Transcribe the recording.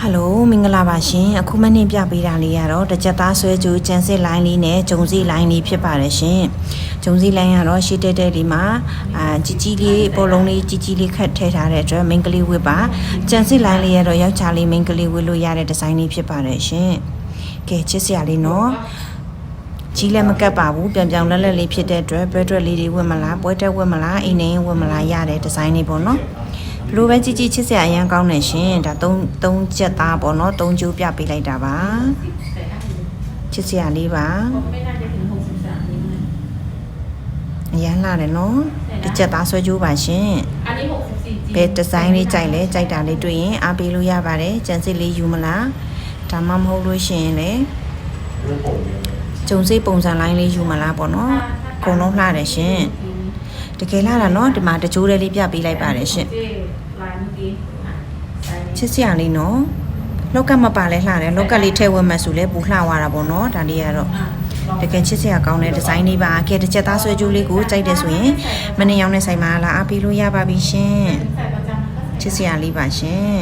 ဟယ်လိုမင်္ဂလာပါရှင်အခုမနေ့ပြပေးတာလေးကတော့တစ်ချက်သားဆွဲကြိုးကျန်စစ်လိုင်းလေးနဲ့ဂျုံစီလိုင်းလေးဖြစ်ပါတယ်ရှင်ဂျုံစီလိုင်းကတော့ရှေ့တက်တက်လေးမှာအာကြီးကြီးလေးပေါ်လုံးလေးကြီးကြီးလေးခတ်ထည့်ထားတဲ့အတွက်မင်္ဂလိဝတ်ပါကျန်စစ်လိုင်းလေးကတော့ယောက်ျားလေးမင်္ဂလိဝတ်လို့ရတဲ့ဒီဇိုင်းလေးဖြစ်ပါတယ်ရှင်ကဲချစ်စရာလေးနော်ကြီးလည်းမကတ်ပါဘူးပြန်ပြောင်းလက်လက်လေးဖြစ်တဲ့အတွက်ဘရက်ဒရက်လေးတွေဝတ်မလားပွဲတက်ဝတ်မလားအိမ်နေဝတ်မလားရတဲ့ဒီဇိုင်းလေးပေါ့နော် ဘလိုပဲကြီးကြီးချစ်စရာအရန်ကောင်းနေရှင်ဒါ၃၃ချက်သားပေါ့နော်၃ကျိုးပြပေးလိုက်တာပါချစ်စရာလေးပါအရန်လာတယ်နော်တစ်ချက်သားဆွဲကြိုးပါရှင်ဘယ်ဒီဇိုင်းလေးကြိုက်လဲကြိုက်တာလေးတွေ့ရင်အားပေးလို့ရပါတယ်ကြံစစ်လေးယူမလားဒါမှမဟုတ်လို့ရှင်လေဂျုံစိတ်ပုံစံလိုင်းလေးယူမလားပေါ့နော်အကုန်လုံးလှတယ်ရှင် တကယ်လာတာနော်ဒီမှာတကြိုးလေးလေးပြပေးလိုက်ပါတယ်ရှင်ချစ်စရာလေးနော်လောက်ကမပါလဲလှတယ်လောက်ကလေးထည့်ဝဲမှဆိုလဲပူလှသွားတာပေါ့နော်ဒါလေးကတော့တကယ်ချစ်စရာကောင်းတဲ့ဒီဇိုင်းလေးပါကဲတစ်ချက်သားဆွဲကြိုးလေးကိုကြိုက်တယ်ဆိုရင်မနေ့ရောက်နေဆိုင်မှာလာအပေးလို့ရပါပြီရှင်ချစ်စရာလေးပါရှင်